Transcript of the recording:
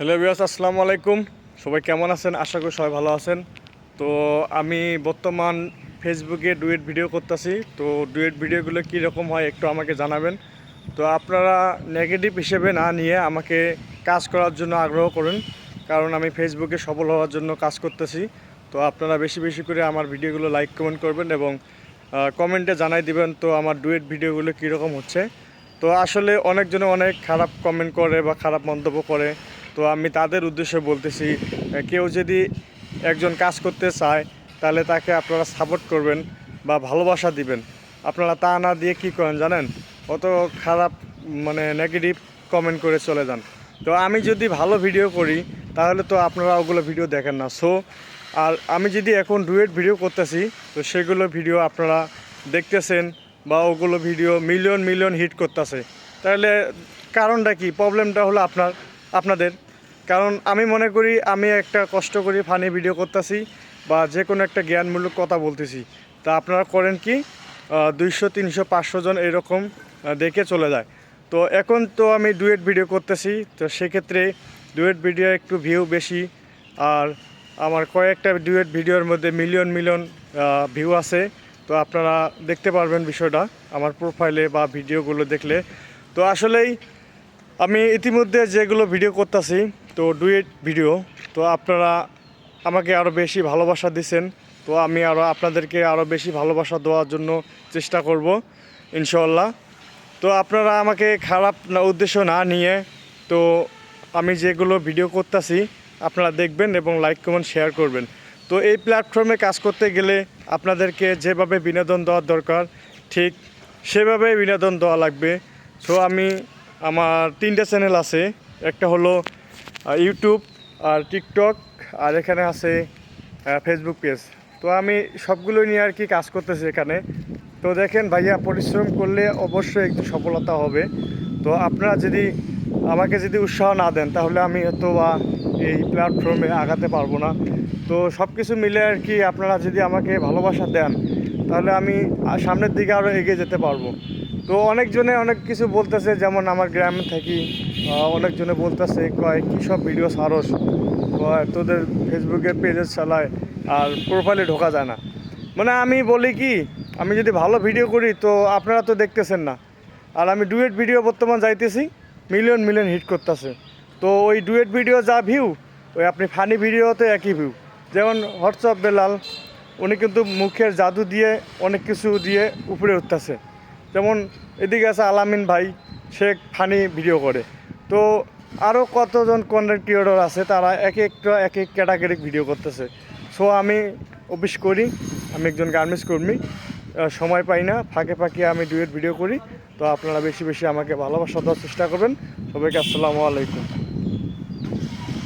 Hello বিয়াস আসসালামু আলাইকুম। সবাই কেমন আছেন? আশা করি সবাই ভালো আছেন। তো আমি বর্তমান ফেসবুকে ডুয়েট ভিডিও করতেছি। তো ডুয়েট ভিডিওগুলো কীরকম হয় একটু আমাকে জানাবেন। তো আপনারা নেগেটিভ হিসেবে না নিয়ে আমাকে কাজ করার জন্য আগ্রহ করুন। কারণ আমি ফেসবুকে সফল হওয়ার জন্য কাজ করতেছি। তো আপনারা বেশি বেশি করে আমার ভিডিওগুলো লাইক কমেন্ট করবেন এবং কমেন্টে জানাই দিবেন তো আমার ডুয়েট ভিডিওগুলো কীরকম হচ্ছে। তো আসলে অনেকজনে অনেক খারাপ কমেন্ট করে বা খারাপ মন্তব্য করে। তো আমি তাদের উদ্দেশ্যে বলতেছি কেউ যদি একজন কাজ করতে চায়, তাহলে তাকে আপনারা সাপোর্ট করবেন বা ভালোবাসা দিবেন। আপনারা তা না দিয়ে কি করেন জানেন? অত খারাপ মানে নেগেটিভ কমেন্ট করে চলে যান। তো আমি যদি ভালো ভিডিও করি, তাহলে তো আপনারা ওগুলো ভিডিও দেখেন না। সো আর আমি যদি এখন ডুয়েট ভিডিও করতেছি, তো সেগুলো ভিডিও আপনারা দেখতেছেন বা ওগুলো ভিডিও মিলিয়ন মিলিয়ন হিট করতেছে। তাহলে কারণটা কি? প্রবলেমটা হলো আপনার, আপনাদের। কারণ আমি মনে করি, আমি একটা কষ্ট করি, ফানি ভিডিও করতেছি বা যে কোনো একটা জ্ঞানমূলক কথা বলতেছি। তা আপনারা করেন কি দুইশো, তিনশো, পাঁচশো জন এরকম দেখে চলে যায়। তো এখন তো আমি ডুয়েট ভিডিও করতেছি, তো সেক্ষেত্রে ডুয়েট ভিডিও একটু ভিউ বেশি। আর আমার কয়েকটা ডুয়েট ভিডিওর মধ্যে মিলিয়ন মিলিয়ন ভিউ আছে। তো আপনারা দেখতে পারবেন বিষয়টা, আমার প্রোফাইলে বা ভিডিওগুলো দেখলে। তো আসলেই আমি ইতিমধ্যে যেগুলো ভিডিও করতেছি তো ডুয়েট ভিডিও, তো আপনারা আমাকে আরও বেশি ভালোবাসা দিচ্ছেন তো আমি আরও আপনাদেরকে আরও বেশি ভালোবাসা দেওয়ার জন্য চেষ্টা করব ইনশাল্লাহ তো আপনারা আমাকে খারাপ না, উদ্দেশ্য না নিয়ে, তো আমি যেগুলো ভিডিও করতেছি, আপনারা দেখবেন এবং লাইক, কমেন্ট, শেয়ার করবেন। তো এই প্ল্যাটফর্মে কাজ করতে গেলে আপনাদেরকে যেভাবে বিনোদন দেওয়ার দরকার, ঠিক সেভাবে বিনোদন দেওয়া লাগবে। সো আমি, আমার তিনটে চ্যানেল আছে, একটা হলো ইউটিউব আর টিকটক আর এখানে আছে ফেসবুক পেজ তো আমি সবগুলো নিয়ে আর কি কাজ করতেছি এখানে। তো দেখেন ভাইয়া, পরিশ্রম করলে অবশ্যই একটু সফলতা হবে। তো আপনারা যদি আমাকে যদি উৎসাহ না দেন, তাহলে আমি হয়তো বা এই প্ল্যাটফর্মে আগাতে পারব না। তো সব কিছু মিলে আর কি আপনারা যদি আমাকে ভালোবাসা দেন, তাহলে আমি সামনের দিকে আরও এগিয়ে যেতে পারব। তো অনেকজনে অনেক কিছু বলতেছে, যেমন আমার গ্রামে থাকি অনেকজনে বলতেছে, কয়, কী সব ভিডিও সারস? কয়, তোদের ফেসবুকের পেজে চালায় আর প্রোফাইলে ঢোকা যায় না। মানে আমি বলি কি, আমি যদি ভালো ভিডিও করি, তো আপনারা তো দেখতেছেন না। আর আমি ডুয়েট ভিডিও বর্তমান যাইতেছি মিলিয়ন মিলিয়ন হিট করতেছে। তো ওই ডুয়েট ভিডিও যা ভিউ ওই আপনি ফানি ভিডিওতে একই ভিউ যেমন হোয়াটসঅ্যাপ বেলাল, উনি কিন্তু মুখের জাদু দিয়ে অনেক কিছু দিয়ে উপরে উঠতেছে। যেমন এদিকে আছে আলামিন ভাই, সে ফানি ভিডিও করে। তো আরও কতজন কন্টেন্ট ক্রিয়েটর আছে, তারা এক একটা, এক এক ক্যাটাগরি ভিডিও করতেছে। সো আমি অফিস করি, আমি একজন গার্মেন্টস কর্মী সময় পাই না, ফাঁকে ফাঁকে আমি ডুয়েট ভিডিও করি। তো আপনারা বেশি বেশি আমাকে ভালোবাসা দেওয়ার চেষ্টা করবেন। সবাইকে আসসালামু আলাইকুম।